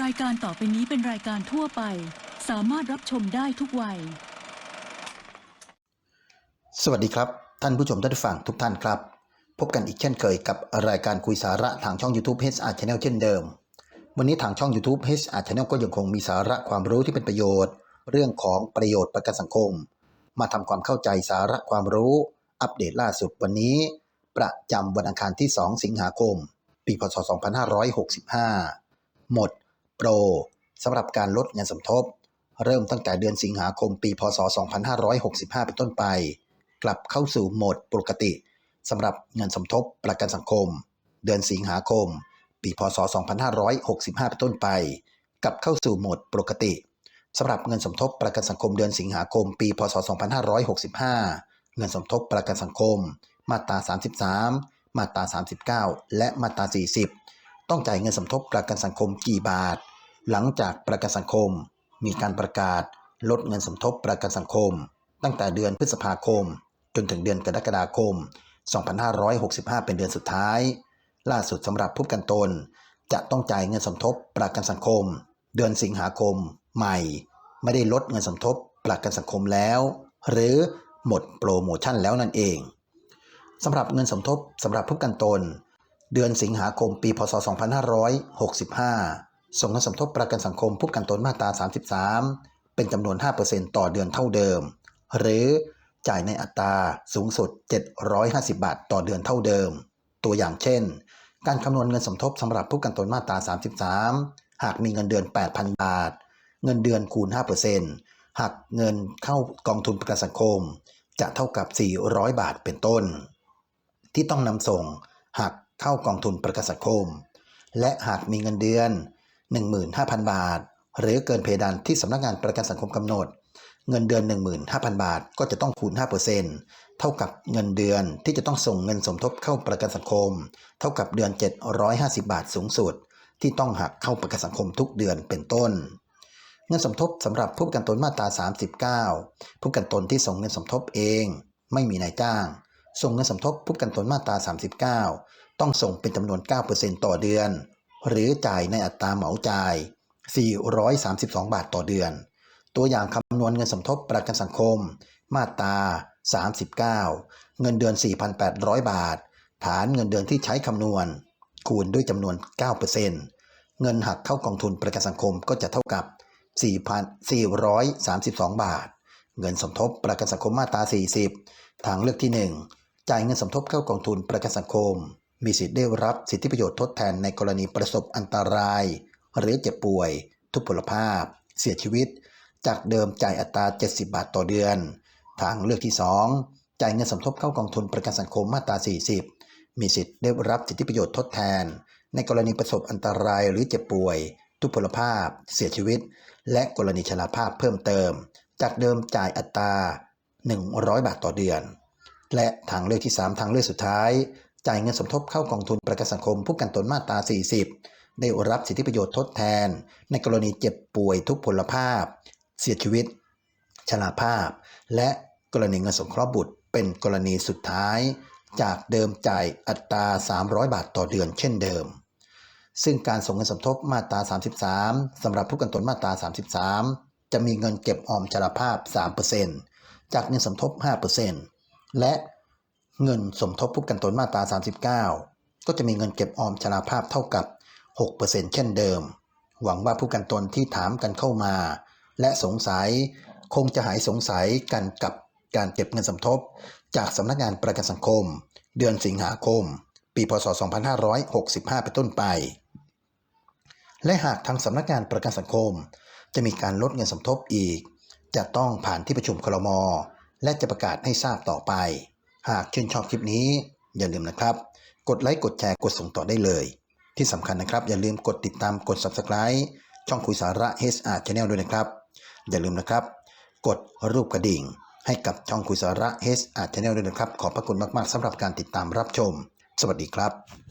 รายการต่อไปนี้เป็นรายการทั่วไป สามารถรับชมได้ทุกวัย สวัสดีครับ ท่านผู้ชมท่านผู้ฟังทุกท่านครับ พบกันอีกเช่นเคยกับรายการคุยสาระทางช่อง YouTube HR Channel เช่นเดิม วันนี้ทางช่อง YouTube HR Channel ก็ยังคงมีสาระความรู้ที่เป็นประโยชน์ เรื่องของประโยชน์ประกันสังคม มาทำความเข้าใจสาระความรู้ อัปเดตล่าสุดวันนี้ ประจำวันอังคารที่ 2 สิงหาคม ปีพศ 2565 หมด ปรสำหรับการลดเงินสมทบ เริ่มตั้งแต่เดือนสิงหาคมปี พศ 2565 เป็นต้นไป กลับเข้าสู่โหมดปกติสำหรับเงินสมทบประกันสังคม เดือนสิงหาคม ปี พศ 2565 เป็นต้นไป กลับเข้าสู่โหมดปกติสำหรับเงินสมทบประกันสังคมเดือนสิงหาคม ปี พศ 2565 เงินสมทบประกันสังคม มาตรา 33 มาตรา 39 และมาตรา 40 ต้องจ่ายเงินสมทบประกันสังคมกี่บาท หลังจากประกันสังคม มีการประกาศลดเงินสมทบประกันสังคม ตั้งแต่เดือนพฤษภาคม จนถึงเดือนกรกฎาคม 2565 เป็นเดือนสุดท้าย ล่าสุดสำหรับผู้กันตน จะต้องจ่ายเงินสมทบประกันสังคม เดือนสิงหาคม ใหม่ ไม่ได้ลดเงินสมทบประกันสังคมแล้ว หรือหมดโปรโมชั่นแล้วนั่นเองสำหรับเงินสมทบสำหรับผู้กันตน เดือนสิงหาคมปีพศ 2565 ส่งเงินสมทบประกันสังคมผู้ประกันตนมาตรา 33 เป็นจำนวน 5%ต่อเดือนเท่าเดิม หรือจ่ายในอัตราสูงสุด 750 บาทต่อเดือนเท่าเดิม ตัวอย่างเช่น การคำนวณเงินสมทบสำหรับผู้กันตนมาตรา 33 หากมีเงินเดือน 8,000 บาท เงินเดือนคูณ 5%หากเงินเข้ากองทุนประกันสังคม จะเท่ากับ 400 บาทเป็นต้น ที่ต้องนำส่งหากเข้ากองทุนประกันสังคม และหากมีเงินเดือน 15,000 บาท หรือเกินเพดานที่สำนักงานประกันสังคมกำหนด เงินเดือน 15,000 บาท ก็จะต้องคูณ 5%เท่ากับเงินเดือนที่จะต้องส่งเงินสมทบเข้าประกันสังคม เท่ากับเดือน 750 บาทสูงสุด ที่ต้องหักเข้าประกันสังคมทุกเดือนเป็นต้นเงินสมทบสำหรับผู้ประกันตนมาตรา 39 ผู้ประกันตนที่ส่งเงินสมทบเอง ไม่มีนายจ้าง ส่งเงินสมทบผู้ประกันตนมาตรา 39 ต้องส่งเป็นจำนวน 9%ต่อเดือน หรือจ่ายในอัตราเหมาจ่าย 432 บาทต่อเดือน ตัวอย่างคำนวณเงินสมทบประกันสังคม มาตรา 39 เงินเดือน 4,800 บาท ฐานเงินเดือนที่ใช้คำนวณ คูณด้วยจำนวน 9%เงินหักเข้ากองทุนประกันสังคมก็จะเท่ากับ 4,432 บาท เงินสมทบประกันสังคมมาตรา 40 ทางเลือกที่ 1 จ่ายเงินสมทบเข้ากองทุนประกันสังคม มีสิทธิ์ได้รับสิทธิประโยชน์ทดแทนในกรณีประสบอันตราย หรือเจ็บป่วย ทุพพลภาพ เสียชีวิต จากเดิมจ่ายอัตรา 70 บาทต่อเดือน ทางเลือกที่ 2 จ่ายเงินสมทบเข้ากองทุนประกันสังคมมาตรา 40 มีสิทธิ์ได้รับสิทธิประโยชน์ทดแทน ในกรณีประสบอันตรายหรือเจ็บป่วย ทุพพลภาพ เสียชีวิต และกรณีชราภาพเพิ่มเติม จากเดิมจ่ายอัตรา 100 บาทต่อเดือน และทางเลือกที่ 3 ทางเลือกสุดท้าย จ่ายเงินสมทบเข้ากองทุนประกันสังคม ผู้กันตนมาตรา 40 ได้รับสิทธิประโยชน์ทดแทน ในกรณีเจ็บป่วยทุกพลภาพ เสียชีวิต ชราภาพ และกรณีเงินสงเคราะห์บุตร เป็นกรณีสุดท้าย จากเดิมจ่ายอัตรา 300 บาทต่อเดือนเช่นเดิม ซึ่งการส่งเงินสมทบมาตรา 33 สำหรับผู้กันตนมาตรา 33 จะมีเงินเก็บออมชราภาพ 3%จากเงินสมทบ 5%และ เงินสมทบผู้กันตนมาตรา 39 ก็จะมีเงินเก็บออมชราภาพเท่ากับ 6%เช่นเดิม หวังว่าผู้กันตนที่ถามกันเข้ามา และสงสัยคงจะหายสงสัยกันกับการเก็บเงินสมทบ จากสำนักงานประกันสังคม เดือนสิงหาคม ปีพศ 2565 เป็นต้นไป และหากทางสำนักงานประกันสังคม จะมีการลดเงินสมทบอีก จะต้องผ่านที่ประชุมคลมและจะประกาศให้ทราบต่อไป หากชื่นชอบคลิปนี้อย่าลืมนะครับ กดไลค์กดแชร์กดส่งต่อได้เลย ที่สำคัญนะครับ อย่าลืมกดติดตามกด Subscribe ช่องคุยสาระ HR Channel ด้วยนะครับ อย่าลืมนะครับ กดรูปกระดิ่ง ให้กับช่องคุยสาระ HR Channel ด้วยนะครับ ขอบพระคุณมาก ๆสำหรับการติดตามรับชม สวัสดีครับ